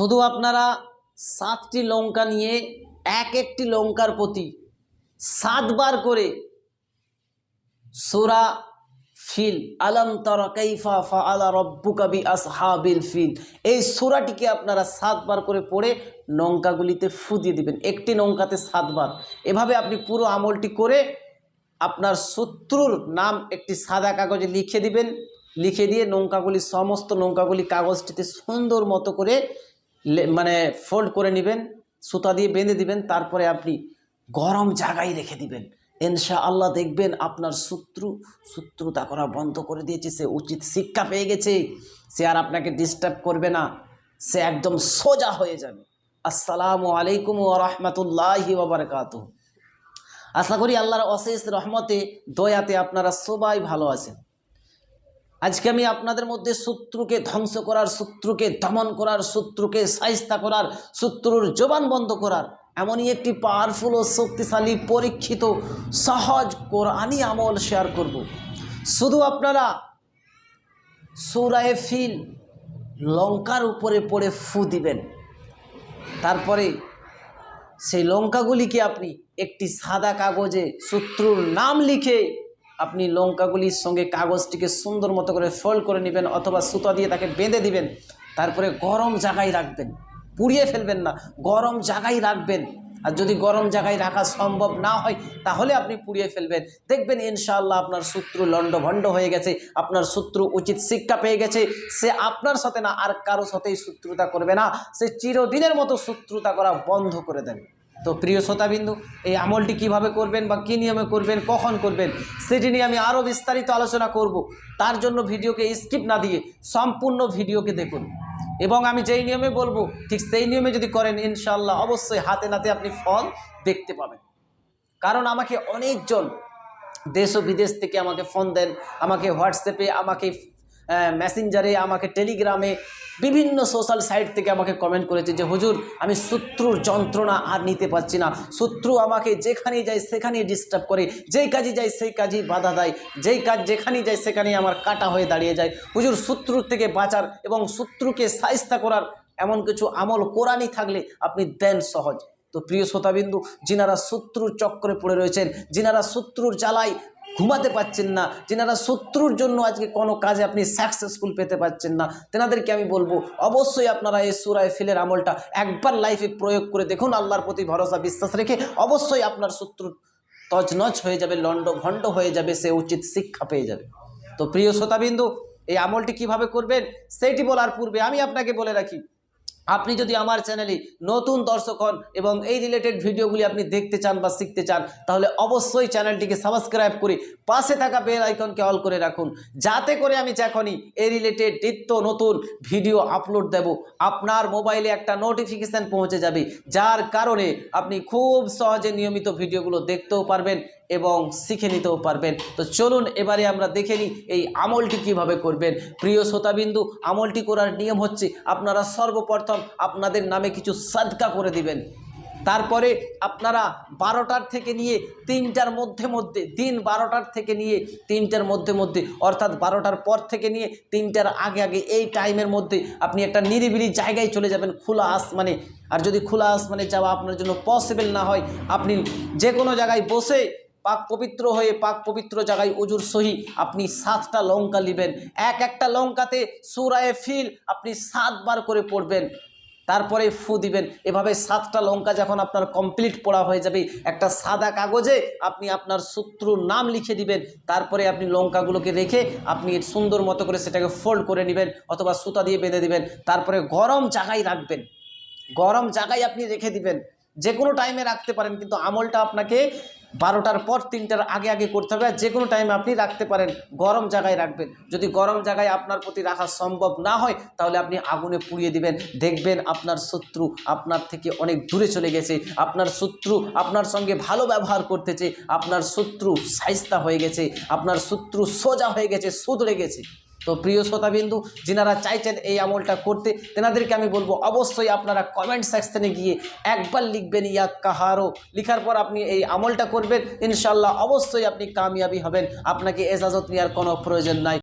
শুধু আপনারা সাতটি লঙ্কা নিয়ে এক একটি লঙ্কার প্রতি সাতবার করে সোরা ফিল। আলম তরা কাইফা ফাআলা রব্বুকা বি আসহাবিল ফিল। এই সোরাটিকে আপনারা সাতবার করে পড়ে নৌকাগুলিতে ফু দিয়ে দিবেন। একটি নৌকাতে সাতবার। এভাবে আপনি পুরো আমলটি করে আপনার শত্রুর নাম একটি সাদা কাগজে লিখে দিবেন। লিখে দিয়ে নৌকাগুলি সমস্ত নৌকাগুলি কাগজটিতে সুন্দর মতো করে মানে ফোল্ড করে নেবেন, সুতা দিয়ে বেঁধে দিবেন, তারপরে আপনি গরম জায়গায় রেখে দিবেন। ইনশা আল্লাহ দেখবেন আপনার শত্রু শত্রুতা করা বন্ধ করে দিয়েছে, সে উচিত শিক্ষা পেয়ে গেছে, সে আর আপনাকে ডিস্টার্ব করবে না, সে একদম সোজা হয়ে যাবে। আসসালামু আলাইকুম ও রহমতুল্লাহি ওবরকাত আশা করি আল্লাহর অশেষ রহমতে, দয়াতে আপনারা সবাই ভালো আছেন। আজকে আমি আপনাদের মধ্যে শত্রুকে ধ্বংস করার, শত্রুকে দমন করার, শত্রুকে সাহিস্তা করার, শত্রুর জবান বন্ধ করার এমনই একটি পাওয়ারফুল ও শক্তিশালী, পরীক্ষিত, সহজ কোরআনি আমল শেয়ার করব। শুধু আপনারা সৌরায় ফিল লঙ্কার উপরে পড়ে ফু দিবেন তারপরে সেই লঙ্কাগুলিকে আপনি একটি সাদা কাগজে শত্রুর নাম লিখে আপনি লঙ্কাগুলির সঙ্গে কাগজটিকে সুন্দর মতো করে ফোল্ড করে নেবেন অথবা সুতা দিয়ে তাকে বেঁধে দিবেন। তারপরে গরম জায়গায় রাখবেন। পুড়িয়ে ফেলবেন না, গরম জায়গায় রাখবেন। আর যদি গরম জায়গায় রাখা সম্ভব না হয়, তাহলে আপনি পুড়িয়ে ফেলবেন। দেখবেন ইনশাআল্লাহ আপনার শত্রু লণ্ডভণ্ড হয়ে গেছে, আপনার শত্রু উচিত শিক্ষা পেয়ে গেছে। সে আপনার সাথে না, আর কারও সাথেই শত্রুতা করবে না। সে চিরদিনের মতো শত্রুতা করা বন্ধ করে দেবে তো প্রিয় শ্রোতাবিন্দু, এই আমলটি কীভাবে করবেন বা কী নিয়মে করবেন, কখন করবেন, সেটি নিয়ে আমি আরও বিস্তারিত আলোচনা করব। তার জন্য ভিডিওকে স্কিপ না দিয়ে সম্পূর্ণ ভিডিওকে দেখুন। এবং আমি যেই নিয়মে বলব, ঠিক সেই নিয়মে যদি করেন ইনশাল্লাহ অবশ্যই হাতে নাতে আপনি ফল দেখতে পাবেন। কারণ আমাকে অনেকজন দেশ ও বিদেশ থেকে আমাকে ফোন দেন, আমাকে হোয়াটসঅ্যাপে আমাকে মেসেঞ্জারে আমাকে টেলিগ্রামে বিভিন্ন সোশ্যাল সাইট থেকে আমাকে কমেন্ট করেছে যে, হুজুর, আমি শত্রুর যন্ত্রণা আর নিতে পারছি না। শত্রু আমাকে যেখানেই যায় সেখানেই ডিস্টার্ব করে। যেই কাজে যায় সেই কাজেই বাধা দেয়। যেই কাজ যেখানেই যায় সেখানেই আমার কাটা হয়ে দাঁড়িয়ে যায়। হুজুর, শত্রুর থেকে বাঁচার এবং শত্রুকে সাহিস্তা করার এমন কিছু আমল কোরআনই থাকলে আপনি দেন সহজ। তো প্রিয় শ্রোতাবিন্দু, যিনারা শত্রুর চক্রে পড়ে রয়েছেন, যিনারা শত্রুর জ্বালায় ঘুমাতে পাচ্ছেন না, যেনারা শত্রুর জন্য আজকে কোনো কাজে আপনি সাকসেসফুল পেতে পাচ্ছেন না, তেনাদেরকে আমি বলব, অবশ্যই আপনারা এই সুরায় ফিলের আমলটা একবার লাইফে প্রয়োগ করে দেখুন, আল্লাহর প্রতি ভরসা, বিশ্বাস রেখে অবশ্যই আপনার শত্রু তজনজ হয়ে যাবে, লণ্ড ভণ্ড হয়ে যাবে, সে উচিত শিক্ষা পেয়ে যাবে। তো প্রিয় শ্রোতাবিন্দু, এই আমলটি কীভাবে করবেন, সেইটি বলার পূর্বে আমি আপনাকে বলে রাখি আপনি যদি আমার চ্যানেলে নতুন দর্শক হন এবং এই রিলেটেড ভিডিওগুলি আপনি দেখতে চান বা শিখতে চান, তাহলে অবশ্যই চ্যানেলটিকে সাবস্ক্রাইব করে পাশে থাকা বেল আইকনকে অল করে রাখুন। যাতে করে আমি যখনই এই রিলেটেড নিত্য নতুন ভিডিও আপলোড দেব, আপনার মোবাইলে একটা নোটিফিকেশান পৌঁছে যাবে, যার কারণে আপনি খুব সহজে নিয়মিত ভিডিওগুলো দেখতেও পারবেন। এবং শিখে নিতেও পারবেন। তো চলুন এবারে আমরা দেখে নিই এই আমলটি কীভাবে করবেন। প্রিয় শ্রোতাবিন্দু, আমলটি করার নিয়ম হচ্ছে আপনারা সর্বপ্রথম আপনাদের নামে কিছু সাদকা করে দিবেন। তারপরে আপনারা বারোটার থেকে নিয়ে তিনটার মধ্যে মধ্যে, দিন বারোটার থেকে নিয়ে তিনটার মধ্যে মধ্যে, অর্থাৎ বারোটার পর থেকে নিয়ে তিনটার আগে আগে এই টাইমের মধ্যে আপনি একটা নিরিবিলি জায়গায় চলে যাবেন খোলা আসমানে। আর যদি খোলা আসমানে যাওয়া আপনার জন্য পসিবল না হয়, আপনি যে কোনো জায়গায় বসে পাক পবিত্র হয়ে পাক পবিত্র জায়গায় উজুর সহি আপনি সাতটা লঙ্কা নেবেন এক একটা লঙ্কাতে সুরায়ে ফিল আপনি সাতবার করে পড়বেন। তারপরে ফু দিবেন। এভাবে সাতটা লঙ্কা যখন আপনার কমপ্লিট পড়া হয়ে যাবে, একটা সাদা কাগজে আপনি আপনার শত্রুর নাম লিখে দিবেন। তারপরে আপনি লঙ্কাগুলোকে রেখে আপনি সুন্দর মতো করে সেটাকে ফোল্ড করে নেবেন অথবা সুতা দিয়ে বেঁধে দিবেন। তারপরে গরম জায়গায় রাখবেন। গরম জায়গায় আপনি রেখে দিবেন। যে কোনো টাইমে রাখতে পারেন, কিন্তু আমলটা আপনাকে বারোটার পর তিনটার আগে আগে করতে হবে। আর যে কোনো টাইমে আপনি রাখতে পারেন, গরম জায়গায় রাখবেন। যদি গরম জায়গায় আপনার প্রতি রাখা সম্ভব না হয়, তাহলে আপনি আগুনে পুড়িয়ে দিবেন। দেখবেন আপনার শত্রু আপনার থেকে অনেক দূরে চলে গেছে। আপনার শত্রু আপনার সঙ্গে ভালো ব্যবহার করতেছে। আপনার শত্রু সাইস্তা হয়ে গেছে। আপনার শত্রু সোজা হয়ে গেছে সুদড়ে গেছে। তো প্রিয় শ্রোতাবিন্দু, যিনারা চাইছেন এই আমলটা করতে, তেনাদেরকে আমি বলব, অবশ্যই আপনারা কমেন্ট সেকশনে গিয়ে একবার লিখবেন, ইয়া কাহারো। লিখার পর আপনি এই আমলটা করবেন ইনশাল্লাহ অবশ্যই আপনি কামিয়াবি হবেন। আপনাকে এজাজত নেওয়ার কোনো প্রয়োজন নাই।